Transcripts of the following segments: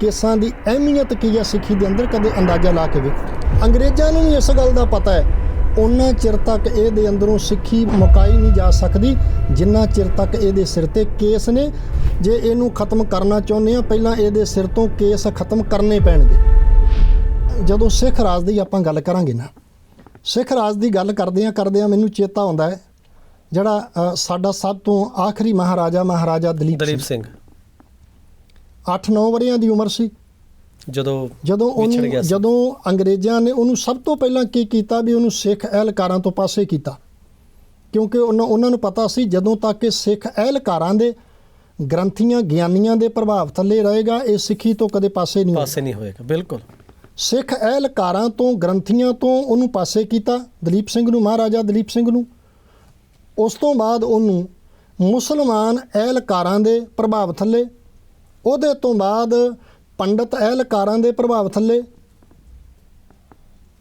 ਕੇਸਾਂ ਦੀ ਅਹਿਮੀਅਤ ਕੀ ਹੈ ਸਿੱਖੀ ਦੇ ਅੰਦਰ ਕਦੇ ਅੰਦਾਜ਼ਾ ਲਾ ਕੇ ਵੇਖੋ। ਅੰਗਰੇਜ਼ਾਂ ਨੂੰ ਵੀ ਇਸ ਗੱਲ ਦਾ ਪਤਾ ਹੈ ਉਹਨਾਂ ਚਿਰ ਤੱਕ ਇਹਦੇ ਅੰਦਰੋਂ ਸਿੱਖੀ ਮੁਕਾਈ ਨਹੀਂ ਜਾ ਸਕਦੀ ਜਿੰਨਾ ਚਿਰ ਤੱਕ ਇਹਦੇ ਸਿਰ ਤੇ ਕੇਸ ਨੇ। ਜੇ ਇਹਨੂੰ ਖਤਮ ਕਰਨਾ ਚਾਹੁੰਦੇ ਆ ਪਹਿਲਾਂ ਇਹਦੇ ਸਿਰ ਤੋਂ ਕੇਸ ਖਤਮ ਕਰਨੇ ਪੈਣਗੇ। ਜਦੋਂ ਸਿੱਖ ਰਾਜ ਦੀ ਆਪਾਂ ਗੱਲ ਕਰਾਂਗੇ ਨਾ ਸਿੱਖ ਰਾਜ ਦੀ ਗੱਲ ਕਰਦੇ ਆ ਕਰਦੇ ਆ ਮੈਨੂੰ ਚੇਤਾ ਆਉਂਦਾ ਹੈ ਜਿਹੜਾ ਸਾਡਾ ਸਭ ਤੋਂ ਆਖਰੀ ਮਹਾਰਾਜਾ ਮਹਾਰਾਜਾ ਦਲੀਪ ਸਿੰਘ। 8-9 ਵਰਿਆਂ ਦੀ ਉਮਰ ਸੀ। ਜਦੋਂ ਜਦੋਂ ਉਹਨੂੰ। ਜਦੋਂ ਅੰਗਰੇਜ਼ਾਂ ਨੇ ਉਹਨੂੰ ਸਭ ਤੋਂ ਪਹਿਲਾਂ ਕੀ ਕੀਤਾ ਵੀ ਉਹਨੂੰ ਸਿੱਖ ਅਹਿਲਕਾਰਾਂ ਤੋਂ ਪਾਸੇ ਕੀਤਾ? ਕਿਉਂਕਿ ਉਹਨਾਂ ਉਹਨਾਂ ਨੂੰ ਪਤਾ ਸੀ ਜਦੋਂ ਤੱਕ ਇਹ ਸਿੱਖ ਅਹਿਲਕਾਰਾਂ ਦੇ ਗ੍ਰੰਥੀਆਂ ਗਿਆਨੀਆਂ ਦੇ ਪ੍ਰਭਾਵ ਥੱਲੇ ਰਹੇਗਾ ਇਹ ਸਿੱਖੀ ਤੋਂ ਕਦੇ ਪਾਸੇ ਨਹੀਂ ਪਾਸੇ ਨਹੀਂ ਹੋਏਗਾ ਬਿਲਕੁਲ। ਸਿੱਖ ਅਹਿਲਕਾਰਾਂ ਤੋਂ ਗ੍ਰੰਥੀਆਂ ਤੋਂ ਉਹਨੂੰ ਪਾਸੇ ਕੀਤਾ ਦਲੀਪ ਸਿੰਘ ਨੂੰ ਮਹਾਰਾਜਾ ਦਲੀਪ ਸਿੰਘ ਨੂੰ। ਉਸ ਤੋਂ ਬਾਅਦ ਉਹਨੂੰ ਮੁਸਲਮਾਨ ਅਹਿਲਕਾਰਾਂ ਦੇ ਪ੍ਰਭਾਵ ਥੱਲੇ ਉਹਦੇ ਤੋਂ ਬਾਅਦ ਪੰਡਤ ਅਹਿਲਕਾਰਾਂ ਦੇ ਪ੍ਰਭਾਵ ਥੱਲੇ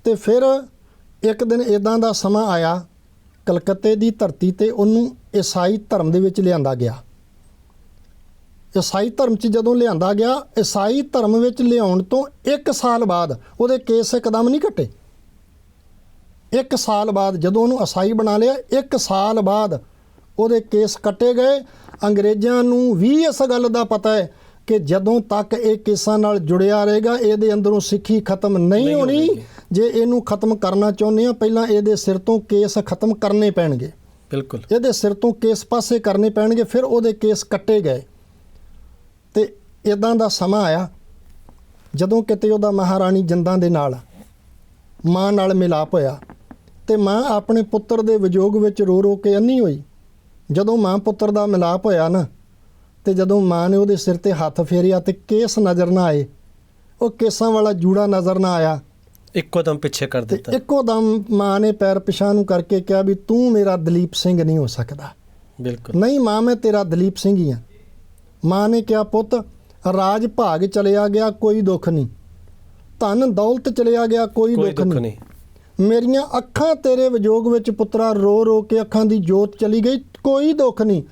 ਤੇ ਫਿਰ ਇੱਕ ਦਿਨ ਇਦਾਂ ਦਾ ਸਮਾਂ ਆਇਆ, ਕਲਕੱਤੇ ਦੀ ਧਰਤੀ ਤੇ ਉਹਨੂੰ ਈਸਾਈ ਧਰਮ ਦੇ ਵਿੱਚ ਲਿਆਂਦਾ ਗਿਆ। ਈਸਾਈ ਧਰਮ 'ਚ ਜਦੋਂ ਲਿਆਂਦਾ ਗਿਆ, ਈਸਾਈ ਧਰਮ ਵਿੱਚ ਲਿਆਉਣ ਤੋਂ 1 ਸਾਲ ਬਾਅਦ ਉਹਦੇ ਕੇਸ ਇੱਕਦਮ ਨਹੀਂ ਕੱਟੇ। 1 ਸਾਲ ਬਾਅਦ ਜਦੋਂ ਉਹਨੂੰ ਈਸਾਈ ਬਣਾ ਲਿਆ 1 ਸਾਲ ਬਾਅਦ ਉਹਦੇ ਕੇਸ ਕੱਟੇ ਗਏ। ਅੰਗਰੇਜ਼ਾਂ ਨੂੰ ਵੀ ਇਸ ਗੱਲ ਦਾ ਪਤਾ ਹੈ ਕਿ ਜਦੋਂ ਤੱਕ ਇਹ ਕੇਸਾਂ ਨਾਲ ਜੁੜਿਆ ਰਹੇਗਾ ਇਹਦੇ ਅੰਦਰੋਂ ਸਿੱਖੀ ਖਤਮ ਨਹੀਂ ਹੋਣੀ। ਜੇ ਇਹਨੂੰ ਖਤਮ ਕਰਨਾ ਚਾਹੁੰਦੇ ਆ ਪਹਿਲਾਂ ਇਹਦੇ ਸਿਰ ਤੋਂ ਕੇਸ ਖਤਮ ਕਰਨੇ ਪੈਣਗੇ। ਬਿਲਕੁਲ। ਇਹਦੇ ਸਿਰ ਤੋਂ ਕੇਸ ਪਾਸੇ ਕਰਨੇ ਪੈਣਗੇ ਫਿਰ ਉਹਦੇ ਕੇਸ ਕੱਟੇ ਗਏ। ਤੇ ਇਦਾਂ ਦਾ ਸਮਾਂ ਆਇਆ ਜਦੋਂ ਕਿਤੇ ਉਹਦਾ ਮਹਾਰਾਣੀ ਜਿੰਦਾਂ ਦੇ ਨਾਲ ਮਾਂ ਨਾਲ ਮਿਲਾਪ ਹੋਇਆ ਤੇ ਮਾਂ ਆਪਣੇ ਪੁੱਤਰ ਦੇ ਵਿਜੋਗ ਵਿੱਚ ਰੋ ਰੋ ਕੇ ਅੰਨੀ ਹੋਈ। ਜਦੋਂ ਮਾਂ ਪੁੱਤਰ ਦਾ ਮਿਲਾਪ ਹੋਇਆ ਨਾ ਤੇ ਜਦੋਂ ਮਾਂ ਨੇ ਉਹਦੇ ਸਿਰ ਤੇ ਹੱਥ ਫੇਰਿਆ ਤੇ ਕੇਸ ਨਜ਼ਰ ਨਾ ਆਏ ਉਹ ਕੇਸਾਂ ਵਾਲਾ ਜੂੜਾ ਨਜ਼ਰ ਨਾ ਆਇਆ। ਇੱਕੋ ਦਮ ਪਿੱਛੇ ਕਰ ਦਿੱਤਾ। ਇੱਕੋ ਦਮ ਮਾਂ ਨੇ ਪੈਰ ਪਿਛਾਂ ਨੂੰ ਕਰਕੇ ਕਿਹਾ ਵੀ ਤੂੰ ਮੇਰਾ ਦਲੀਪ ਸਿੰਘ ਨਹੀਂ ਹੋ ਸਕਦਾ। ਬਿਲਕੁਲ। ਨਹੀਂ ਮਾਂ ਮੈਂ ਤੇਰਾ ਦਲੀਪ ਸਿੰਘ ਹੀ ਆ ਮਾਂ ਨੇ ਕਿਹਾ ਪੁੱਤ ਰਾਜ ਭਾਗ ਚਲਿਆ ਗਿਆ ਕੋਈ ਦੁੱਖ ਨਹੀਂ। ਧਨ ਦੌਲਤ ਚਲਿਆ ਗਿਆ ਕੋਈ ਦੁੱਖ ਨਹੀਂ। ਮੇਰੀਆਂ ਅੱਖਾਂ ਤੇਰੇ ਵਿਜੋਗ ਵਿੱਚ ਪੁੱਤਰਾ ਰੋ ਰੋ ਕੇ ਅੱਖਾਂ ਦੀ ਜੋਤ ਚਲੀ ਗਈ ਕੋਈ ਦੁੱਖ ਨਹੀਂ।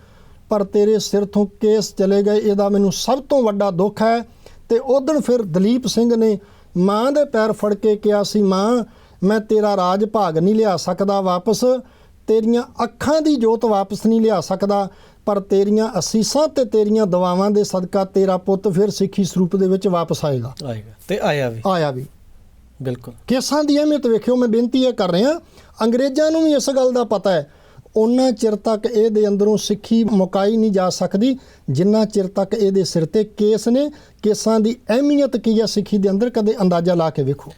ਪਰ ਤੇਰੇ ਸਿਰ ਤੋਂ ਕੇਸ ਚਲੇ ਗਏ ਇਹਦਾ ਮੈਨੂੰ ਸਭ ਤੋਂ ਵੱਡਾ ਦੁੱਖ ਹੈ। ਤੇ ਉਦੋਂ ਫਿਰ ਦਲੀਪ ਸਿੰਘ ਨੇ ਮਾਂ ਦੇ ਪੈਰ ਫੜ ਕੇ ਕਿਹਾ ਸੀ ਮਾਂ ਮੈਂ ਤੇਰਾ ਰਾਜ ਭਾਗ ਨਹੀਂ ਲਿਆ ਸਕਦਾ ਵਾਪਸ। ਤੇਰੀਆਂ ਅੱਖਾਂ ਦੀ ਜੋਤ ਵਾਪਸ ਨਹੀਂ ਲਿਆ ਸਕਦਾ ਪਰ ਤੇਰੀਆਂ ਅਸੀਸਾਂ ਤੇ ਤੇਰੀਆਂ ਦੁਆਵਾਂ ਦੇ ਸਦਕਾ ਤੇਰਾ ਪੁੱਤ ਫਿਰ ਸਿੱਖੀ ਸਰੂਪ ਦੇ ਵਿੱਚ ਵਾਪਸ ਆਏਗਾ। ਆਏਗਾ ਤੇ ਆਇਆ ਵੀ। ਆਇਆ ਵੀ। ਬਿਲਕੁਲ। ਕੇਸਾਂ ਦੀ ਅਹਿਮੀਅਤ ਵੇਖਿਓ ਮੈਂ ਬੇਨਤੀ ਇਹ ਕਰ ਰਿਹਾ ਅੰਗਰੇਜ਼ਾਂ ਨੂੰ ਵੀ ਇਸ ਗੱਲ ਦਾ ਪਤਾ ਹੈ ਉਹਨਾਂ ਚਿਰ ਤੱਕ ਇਹਦੇ ਅੰਦਰੋਂ ਸਿੱਖੀ ਮੁਕਾਈ ਨਹੀਂ ਜਾ ਸਕਦੀ, ਜਿੰਨਾ ਚਿਰ ਤੱਕ ਇਹਦੇ ਸਿਰ ਤੇ ਕੇਸ ਨੇ, ਕੇਸਾਂ ਦੀ ਅਹਿਮੀਅਤ ਕੀ ਹੈ ਸਿੱਖੀ ਦੇ ਅੰਦਰ, ਕਦੇ ਅੰਦਾਜ਼ਾ ਲਾ ਕੇ ਵੇਖੋ।